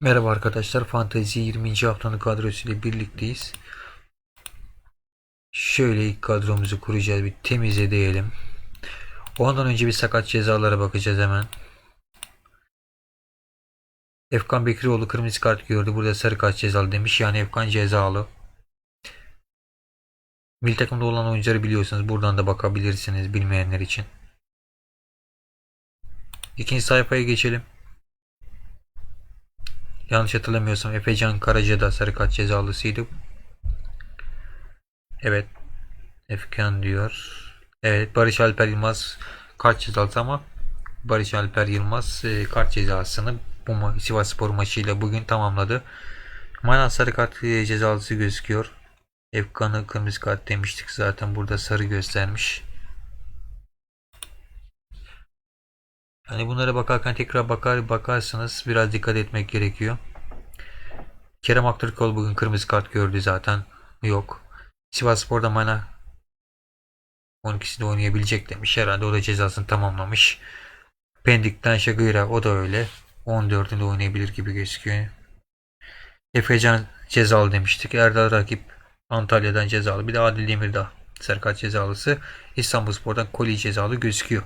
Merhaba arkadaşlar, Fantezi 20. haftanın kadrosu ile birlikteyiz. Şöyle ilk kadromuzu kuracağız, bir temize diyelim. Ondan önce bir sakat cezalara bakacağız hemen. Efkan Bekiroğlu kırmızı kart gördü. Burada sarı kart cezalı demiş. Yani Efkan cezalı. Milli takımda olan oyuncuları biliyorsunuz. Buradan da bakabilirsiniz bilmeyenler için. İkinci sayfaya geçelim. Yanlış hatırlamıyorsam Efecan Karaca da sarı kart cezalısıydı. Evet. Efkan diyor. Evet Barış Alper Yılmaz kart cezalısı ama Barış Alper Yılmaz e, kart cezasını bu ma Sivas Spor maçıyla bugün tamamladı. Manan sarı kart cezalısı gözüküyor. Efkan'ı kırmızı kart demiştik zaten burada sarı göstermiş. Yani bunlara bakarken tekrar bakar bakarsınız biraz dikkat etmek gerekiyor. Kerem Aktürkoğlu bugün kırmızı kart gördü zaten. Yok. Sivas Spor'da Mana 12'sinde oynayabilecek demiş. Herhalde o da cezasını tamamlamış. Pendik'ten Şagıra o da öyle. 14'ünde oynayabilir gibi gözüküyor. Efecan cezalı demiştik. Erdal Rakip Antalya'dan cezalı. Bir de Adil Demirdağ Serkat cezalısı. İstanbul Spor'dan Koli cezalı gözüküyor.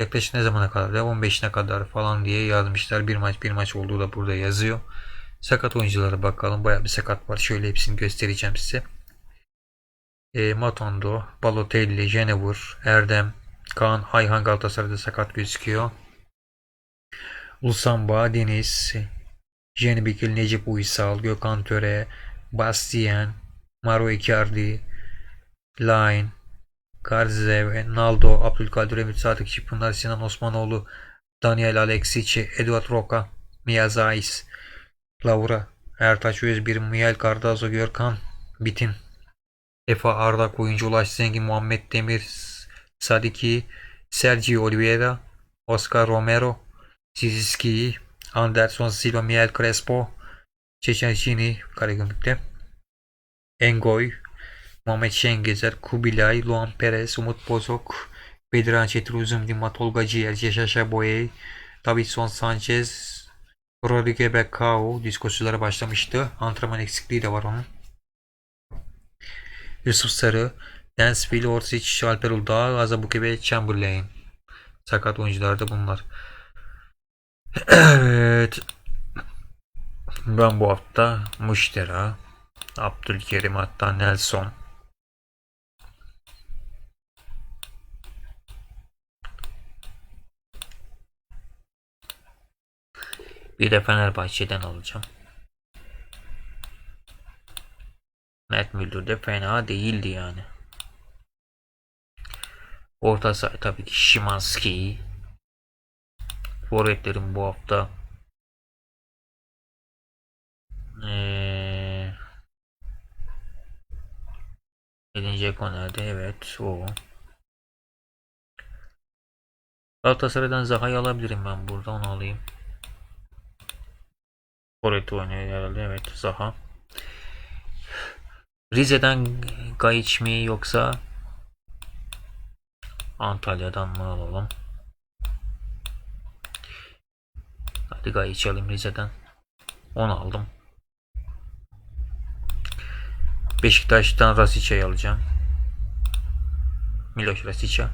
Yaklaşık ne zamana kadar? 15'ine kadar falan diye yazmışlar. Bir maç bir maç olduğu da burada yazıyor. Sakat oyunculara bakalım. Bayağı bir sakat var. Şöyle hepsini göstereceğim size. E, Matondo, Balotelli, Jenevur, Erdem, Kaan, Ayhan Galatasaray'da sakat gözüküyor. Ulsamba, Deniz, Jenny Bikil, Necip Uysal, Gökhan Töre, Bastien, Maro Icardi, Line, Garzev, Naldo, Abdülkadir Emir Sadık Çipınar, Sinan Osmanoğlu, Daniel Alexici, Eduard Roca, Mia Zais, Laura, Ertaç Özbir, Miel Cardazo, Görkan, Bitin, Efa Ardak, Oyuncu Ulaş Zengin, Muhammed Demir, Sadiki, Sergio Oliveira, Oscar Romero, Ziziski, Anderson Silva, Miel Crespo, Çeçencini, Karagümrük'te, Engoy, Muhammed Şengezer, Kubilay, Luan Perez, Umut Bozok, Bedran Çetruzum, Dima Tolga Ciğer, Yaşaşa Boye, Davidson Sanchez, Rodrigo Becao diskosulara başlamıştı. Antrenman eksikliği de var onun. Yusuf Sarı, Dansville, Orsic, Alper Uludağ, Azabuke ve Chamberlain. Sakat oyuncular da bunlar. evet. Ben bu hafta Muştera, Abdülkerim hatta Nelson. Bir de Fenerbahçe'den alacağım. Mert Müldür de fena değildi yani. Orta saha tabii ki Şimanski. Forvetlerim bu hafta ee, Edin Dzeko nerede? Evet o. Galatasaray'dan Zaha'yı alabilirim ben burada onu alayım. Forvet oynuyor herhalde evet Zaha. Rize'den Gayiç mi yoksa Antalya'dan mı alalım? Hadi Gayiç alayım Rize'den. Onu aldım. Beşiktaş'tan Rasica'yı alacağım. Miloš Rasica.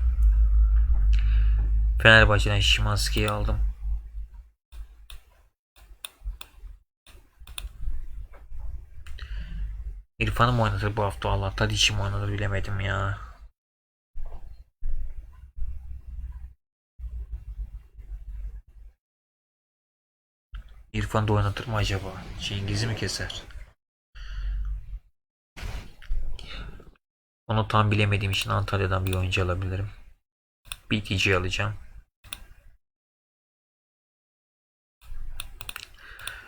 Fenerbahçe'den Şimanski'yi aldım. İrfan'ı mı oynatır bu hafta Allah Tadic'i mi oynatır bilemedim ya. İrfan da oynatır mı acaba? Cengiz'i mi keser? Onu tam bilemediğim için Antalya'dan bir oyuncu alabilirim. BTG alacağım.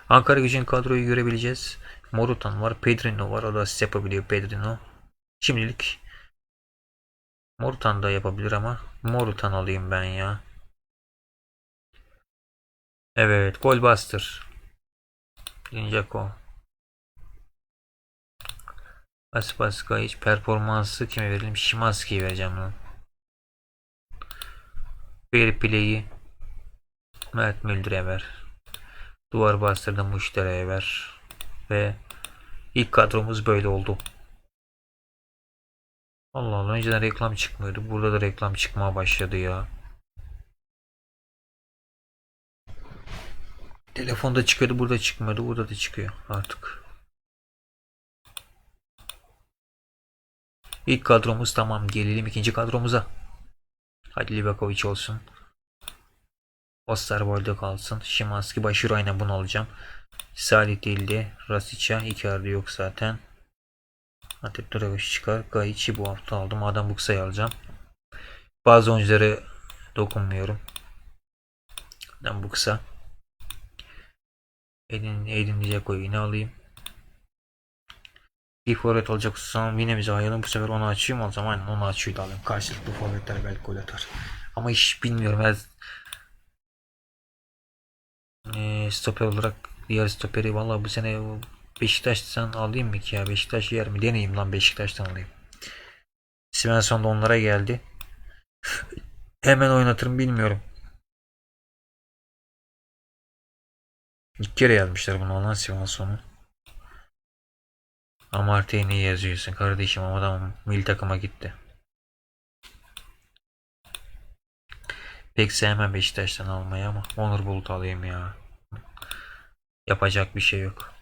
Ankara gücün kadroyu görebileceğiz. Morutan var. Pedrino var. O da asist yapabiliyor Pedrino. Şimdilik Morutan da yapabilir ama Morutan alayım ben ya. Evet. Golbuster. Linjako. Aspaska hiç performansı kime verelim? Şimanski'ye vereceğim lan. Fair play'i Mert Müldür'e ver. Duvar bastırdım müşteriye ver. Ve ilk kadromuz böyle oldu. Allah Allah önceden reklam çıkmıyordu. Burada da reklam çıkmaya başladı ya. Telefonda çıkıyordu burada çıkmıyordu. Burada da çıkıyor artık. İlk kadromuz tamam. Gelelim ikinci kadromuza. Hadi Livakovic olsun. Osterwolde kalsın. Şimanski Başır aynen bunu alacağım. Salih değildi. Rasica Icardi yok zaten. Antep Dragoş çıkar. Gayiç'i bu hafta aldım. Adam Buksa'yı alacağım. Bazı oyuncuları dokunmuyorum. Adam Buksa. Edin, Edin Dzeko'yu yine alayım. Bir forvet alacaksam yine bize ayıralım. Bu sefer onu açayım o zaman onu açıyı da alayım. Karşılıklı forvetler belki gol atar. Ama hiç bilmiyorum. Her e, stoper olarak diğer stoperi valla bu sene Beşiktaş'tan alayım mı ki ya? Beşiktaş yer mi? Deneyeyim lan Beşiktaş'tan alayım. Svensson da onlara geldi. Hemen oynatırım bilmiyorum. İlk kere yazmışlar bunu olan Svensson'u. Amartey'i niye yazıyorsun kardeşim adam milli takıma gitti. Pek sevmem Beşiktaş'tan almayı ama Onur Bulut alayım ya. Yapacak bir şey yok.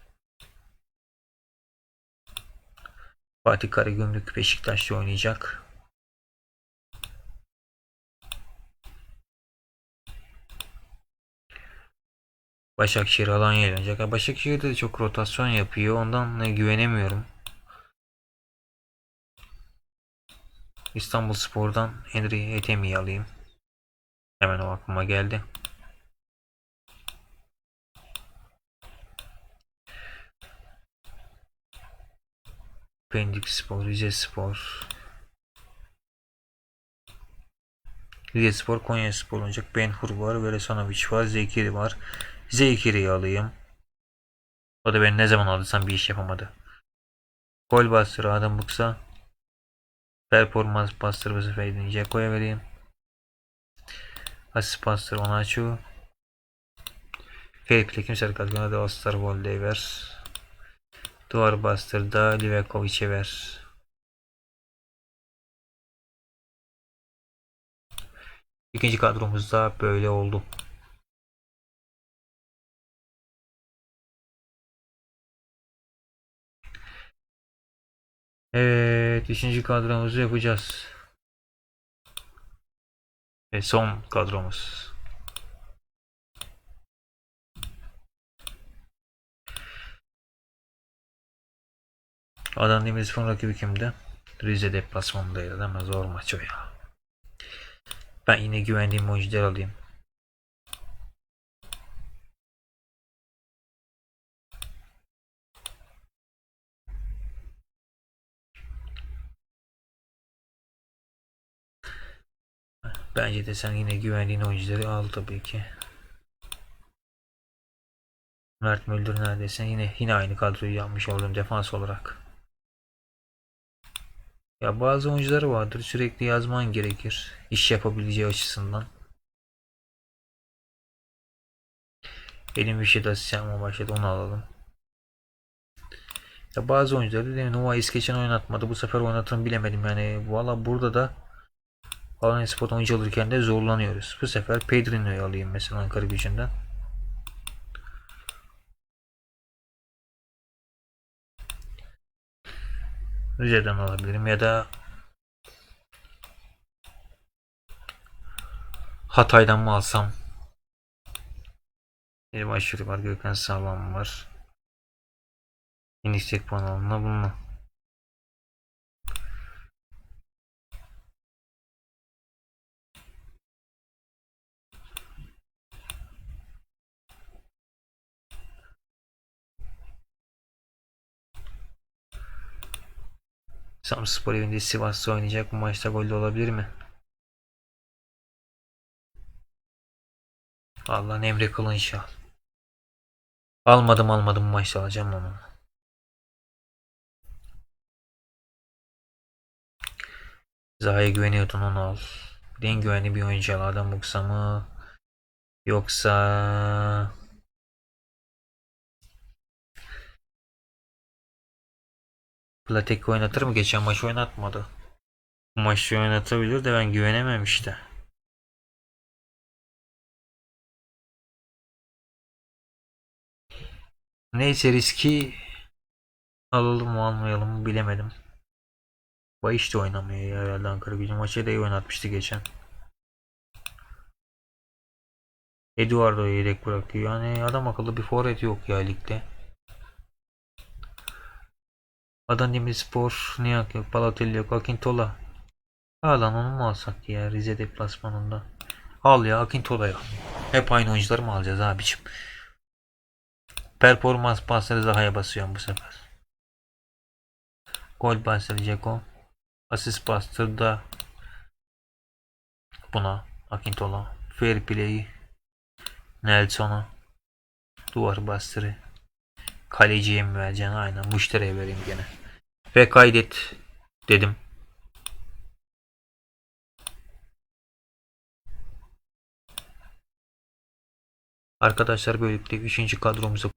Fatih Karagümrük Beşiktaş'ta oynayacak. Başakşehir Alanya oynayacak. Ya Başakşehir'de de çok rotasyon yapıyor. Ondan da güvenemiyorum. İstanbul Spor'dan Henry Etemi'yi alayım. Hemen o aklıma geldi. Pendik Spor, Rize Spor. Rize Spor, Konya Spor olacak. Benhur var, Veresanovic var, Zekiri var. Zekiri'yi alayım. O da ben ne zaman aldıysam bir iş yapamadı. Gol bastırı adam buksa. Performans bastır bu sefer edin Ceko'ya vereyim. Asist bastır onu açıyor. Play kimse katkına da Ostar Volde'yi ver. Duvar bastır da Livakovic'e ver. İkinci kadromuzda böyle oldu. Evet, ikinci kadromuzu yapacağız. Ve son kadromuz. Adana Demirspor'un rakibi kimdi? Rize deplasmanındaydı değil mi? Zor maç o ya. Ben yine güvendiğim oyuncuları alayım. Bence de sen yine güvendiğin oyuncuları al tabii ki. Mert Müldür neredeyse yine yine aynı kadroyu yapmış oldum defans olarak. Ya bazı oyuncuları vardır sürekli yazman gerekir iş yapabileceği açısından. Benim bir şey de asisyanıma başladı onu alalım. Ya bazı oyuncuları dedim Nova geçen oynatmadı bu sefer oynatırım bilemedim yani valla burada da Alanya Spor oyuncu alırken de zorlanıyoruz. Bu sefer Pedrinho'yu alayım mesela Ankara. Rize'den alabilirim ya da Hatay'dan mı alsam? Bir aşırı var. Gökhan Sağlam var. İnistek panelına bununla. Samspor evinde Sivas'ta oynayacak. Bu maçta gol olabilir mi? Allah'ın emri kılınç al. Almadım almadım bu maçta alacağım onu. Zaha'ya güveniyordun onu al. En güvenli bir oyuncu al. Adam Buksa mı? Yoksa Platek oynatır mı? Geçen maç oynatmadı. Bu maçı oynatabilir de ben güvenemem işte. Neyse riski alalım mı almayalım mı bilemedim. Bayiş de oynamıyor ya herhalde Ankara gücü. Maçı da iyi oynatmıştı geçen. Eduardo'yu yedek bıraktı. Yani adam akıllı bir forvet yok ya ligde. Adana Demirspor ne yok? Balotelli yok. Akintola. Ha lan onu mu alsak ya Rize deplasmanında? Al ya Akintola'ya. Hep aynı oyuncuları mı alacağız abicim? Performans pasları Zaha'ya basıyorum bu sefer. Gol pasları Ceko. Asist bastır da buna Akintola. Fair play Nelson'a. Duvar bastırı. Kaleciye mi vereceksin? Aynen. Müşteriye vereyim gene. Ve kaydet dedim. Arkadaşlar böylelikle 3. kadromuzu